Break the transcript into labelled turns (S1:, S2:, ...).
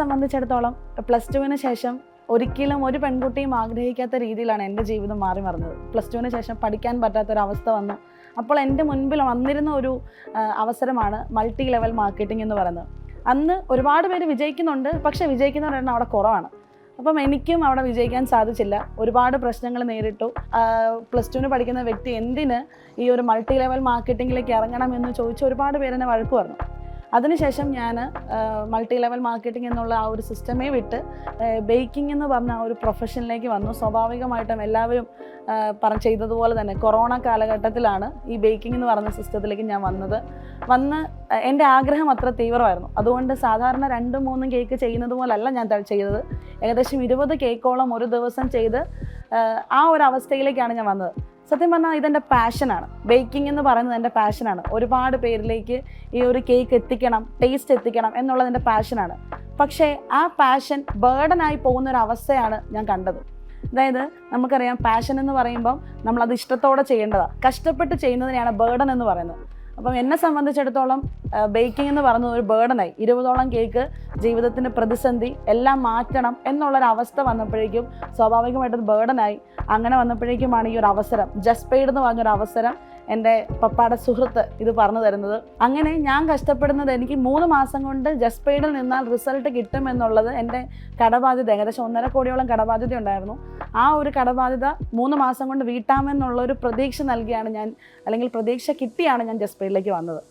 S1: സംബന്ധിച്ചിടത്തോളം പ്ലസ് ടുവിന് ശേഷം ഒരിക്കലും ഒരു പെൺകുട്ടിയും ആഗ്രഹിക്കാത്ത രീതിയിലാണ് എന്റെ ജീവിതം മാറി മറിഞ്ഞത് പ്ലസ് ടുവിന് ശേഷം പഠിക്കാൻ പറ്റാത്തൊരവസ്ഥ വന്നു. അപ്പോൾ എന്റെ മുൻപിൽ വന്നിരുന്ന ഒരു അവസരമാണ് മൾട്ടി ലെവൽ മാർക്കറ്റിംഗ് എന്ന് പറയുന്നത്. അന്ന് ഒരുപാട് പേര് വിജയിക്കുന്നുണ്ട് പക്ഷേ വിജയിക്കുന്നവരെണ്ണം അവിടെ കുറവാണ്. അപ്പം എനിക്കും അവിടെ വിജയിക്കാൻ സാധിച്ചില്ല. ഒരുപാട് പ്രശ്നങ്ങൾ നേരിട്ടു. പ്ലസ് ടുവിന് പഠിക്കുന്ന വ്യക്തി എന്തിന് ഈ ഒരു മൾട്ടി ലെവൽ മാർക്കറ്റിങ്ങിലേക്ക് ഇറങ്ങണം എന്ന് ചോദിച്ച് ഒരുപാട് പേരെന്നെ വഴക്ക് പറഞ്ഞു അതിനുശേഷം ഞാൻ മൾട്ടി ലെവൽ മാർക്കറ്റിംഗ് എന്നുള്ള ആ ഒരു സിസ്റ്റമേ വിട്ട് ബേക്കിംഗ് എന്ന് പറഞ്ഞ ആ ഒരു പ്രൊഫഷനിലേക്ക് വന്നു. സ്വാഭാവികമായിട്ടും എല്ലാവരും പറ ചെയ്തതുപോലെ തന്നെ കൊറോണ കാലഘട്ടത്തിലാണ് ഈ ബേക്കിംഗ് എന്ന് പറഞ്ഞ സിസ്റ്റത്തിലേക്ക് ഞാൻ വന്നത്. വന്ന് എന്റെ ആഗ്രഹം അത്ര തീവ്രമായിരുന്നു. അതുകൊണ്ട് സാധാരണ രണ്ടും മൂന്നും കേക്ക് ചെയ്യുന്നത് പോലല്ല ഞാൻ ചെയ്തത്. ഏകദേശം ഇരുപത് കേക്കോളം ഒരു ദിവസം ചെയ്ത് ആ ഒരു അവസ്ഥയിലേക്കാണ് ഞാൻ വന്നത്. സത്യം പറഞ്ഞാൽ ഇതെന്റെ പാഷനാണ് ബേക്കിംഗ് എന്ന് പറയുന്നത് എന്റെ പാഷനാണ് ഒരുപാട് പേരിലേക്ക് ഈ ഒരു കേക്ക് എത്തിക്കണം ടേസ്റ്റ് എത്തിക്കണം എന്നുള്ളത് എന്റെ പാഷനാണ് പക്ഷേ ആ പാഷൻ ബേർഡനായി പോകുന്ന ഒരു അവസ്ഥയാണ് ഞാൻ കണ്ടത്. അതായത് നമുക്കറിയാം പാഷൻ എന്ന് പറയുമ്പം നമ്മളത് ഇഷ്ടത്തോടെ ചെയ്യേണ്ടതാണ് കഷ്ടപ്പെട്ട് ചെയ്യുന്നതിനെയാണ് ബേർഡൻ എന്ന് പറയുന്നത്. അപ്പം എന്നെ സംബന്ധിച്ചിടത്തോളം ബേക്കിംഗ് എന്ന് പറയുന്നത് ഒരു ബേർഡനായി ഇരുപതോളം കേക്ക് ജീവിതത്തിന്റെ പ്രതിസന്ധി എല്ലാം മാറ്റണം എന്നുള്ളൊരവസ്ഥ വന്നപ്പോഴേക്കും സ്വാഭാവികമായിട്ടും ബേർഡനായി അങ്ങനെ വന്നപ്പോഴേക്കുമാണ് ഈ ഒരു അവസരം. ജസ്റ്റ് പെയ്ഡ് എന്ന് പറഞ്ഞൊരു അവസരം എന്റെ പപ്പയുടെ സുഹൃത്ത് ഇത് പറഞ്ഞു തരുന്നത്. അങ്ങനെ ഞാൻ കഷ്ടപ്പെടുന്നത് എനിക്ക് മൂന്ന് മാസം കൊണ്ട് ജസ്റ്റ് പെയ്ഡിൽ നിന്നാൽ റിസൾട്ട് കിട്ടുമെന്നുള്ളത് എന്റെ കടബാധ്യത. ഏകദേശം ഒന്നര കോടിയോളം കടബാധ്യത ഉണ്ടായിരുന്നു. ആ ഒരു കടബാധ്യത മൂന്ന് മാസം കൊണ്ട് വീട്ടാമെന്നുള്ള ഒരു പ്രതീക്ഷ നൽകിയാണ് ഞാൻ അല്ലെങ്കിൽ പ്രതീക്ഷ കിട്ടിയാണ് ഞാൻ ജസ്റ്റ് വന്നത്.